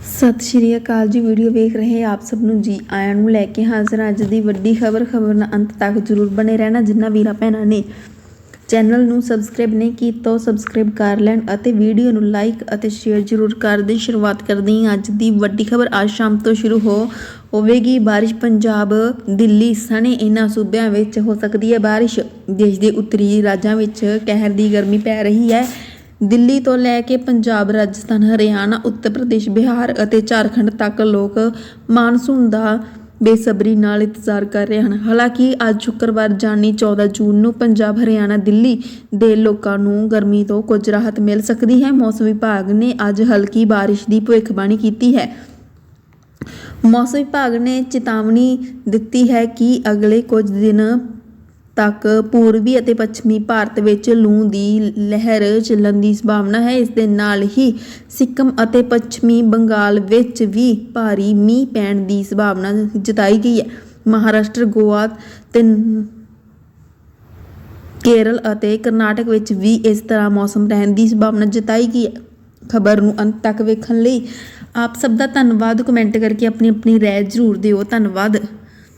ਸਤਿ ਸ਼੍ਰੀ ਅਕਾਲ ਜੀ, ਵੀਡੀਓ ਵੇਖ ਰਹੇ ਆਪ ਸਭ ਨੂੰ ਜੀ। ਆਇਆਂ ਨੂੰ ਲੈ ਕੇ ਹਾਜ਼ਰ ਅੱਜ ਦੀ ਵੱਡੀ ਖਬਰ ਖਬਰ ਨਾਲ ਅੰਤ ਤੱਕ ਜਰੂਰ ਬਣੇ ਰਹਿਣਾ ਜਿਨ੍ਹਾਂ ਵੀਰਾਂ ਭੈਣਾਂ ਨੇ। ਚੈਨਲ ਨੂੰ ਸਬਸਕ੍ਰਾਈਬ ਨਹੀਂ ਕੀਤਾ, ਉਹ ਸਬਸਕ੍ਰਾਈਬ ਕਰ ਲੈਣ ਅਤੇ ਵੀਡੀਓ ਨੂੰ ਲਾਈਕ ਅਤੇ ਸ਼ੇਅਰ ਜਰੂਰ ਕਰ ਦੇਣ। ਸ਼ੁਰੂਆਤ ਕਰਦੇ ਹਾਂ ਅੱਜ ਦੀ ਵੱਡੀ ਖਬਰ। ਅੱਜ ਸ਼ਾਮ ਤੋਂ ਸ਼ੁਰੂ ਹੋ ਹੋਵੇਗੀ ਬਾਰਿਸ਼। ਪੰਜਾਬ, ਦਿੱਲੀ ਸਣੇ ਇਹਨਾਂ ਸੂਬਿਆਂ ਵਿੱਚ ਹੋ ਸਕਦੀ ਹੈ ਬਾਰਿਸ਼। ਦੇਸ਼ ਦੇ ਉੱਤਰੀ ਰਾਜਾਂ ਵਿੱਚ ਕਹਿਰ ਦੀ ਗਰਮੀ ਪੈ ਰਹੀ ਹੈ। ਦਿੱਲੀ ਤੋਂ ਲੈ ਕੇ ਪੰਜਾਬ, ਰਾਜਸਥਾਨ, ਹਰਿਆਣਾ, ਉੱਤਰ ਪ੍ਰਦੇਸ਼, ਬਿਹਾਰ ਅਤੇ ਝਾਰਖੰਡ ਤੱਕ ਲੋਕ ਮਾਨਸੂਨ ਦਾ ਬੇਸਬਰੀ ਨਾਲ ਇੰਤਜ਼ਾਰ ਕਰ ਰਹੇ ਹਨ। ਹਾਲਾਂਕਿ ਅੱਜ ਸ਼ੁੱਕਰਵਾਰ ਜਾਨੀ 14 ਜੂਨ ਨੂੰ ਪੰਜਾਬ, ਹਰਿਆਣਾ, ਦਿੱਲੀ ਦੇ ਲੋਕਾਂ ਨੂੰ ਗਰਮੀ ਤੋਂ ਕੁਝ ਰਾਹਤ ਮਿਲ ਸਕਦੀ ਹੈ। ਮੌਸਮ ਵਿਭਾਗ ਨੇ ਅੱਜ ਹਲਕੀ ਬਾਰਿਸ਼ ਦੀ ਭਵਿੱਖਬਾਣੀ ਕੀਤੀ ਹੈ। ਮੌਸਮ ਵਿਭਾਗ ਨੇ ਚੇਤਾਵਨੀ ਦਿੱਤੀ ਹੈ ਕਿ ਅਗਲੇ ਕੁਝ ਦਿਨ ਤੱਕ ਪੂਰਬੀ ਅਤੇ ਪੱਛਮੀ ਭਾਰਤ ਵਿੱਚ ਲੂ ਦੀ ਲਹਿਰ ਚੱਲਣ ਦੀ ਸੰਭਾਵਨਾ ਹੈ। ਇਸ ਦੇ ਨਾਲ ਹੀ ਸਿੱਕਮ ਅਤੇ ਪੱਛਮੀ ਬੰਗਾਲ ਵਿੱਚ ਵੀ ਭਾਰੀ ਮੀਂਹ ਪੈਣ ਦੀ ਸੰਭਾਵਨਾ ਜਤਾਈ ਗਈ ਹੈ। ਮਹਾਰਾਸ਼ਟਰ, ਗੋਆ ਤੇ ਕੇਰਲ ਅਤੇ ਕਰਨਾਟਕ ਵਿੱਚ ਵੀ ਇਸ ਤਰ੍ਹਾਂ ਮੌਸਮ ਰਹਿਣ ਦੀ ਸੰਭਾਵਨਾ ਜਤਾਈ ਗਈ ਹੈ। ਖਬਰ ਨੂੰ ਅੰਤ ਤੱਕ ਵੇਖਣ ਲਈ ਆਪ ਸਭ ਦਾ ਧੰਨਵਾਦ। ਕਮੈਂਟ ਕਰਕੇ ਆਪਣੀ ਆਪਣੀ ਰਾਏ ਜ਼ਰੂਰ ਦਿਓ। ਧੰਨਵਾਦ।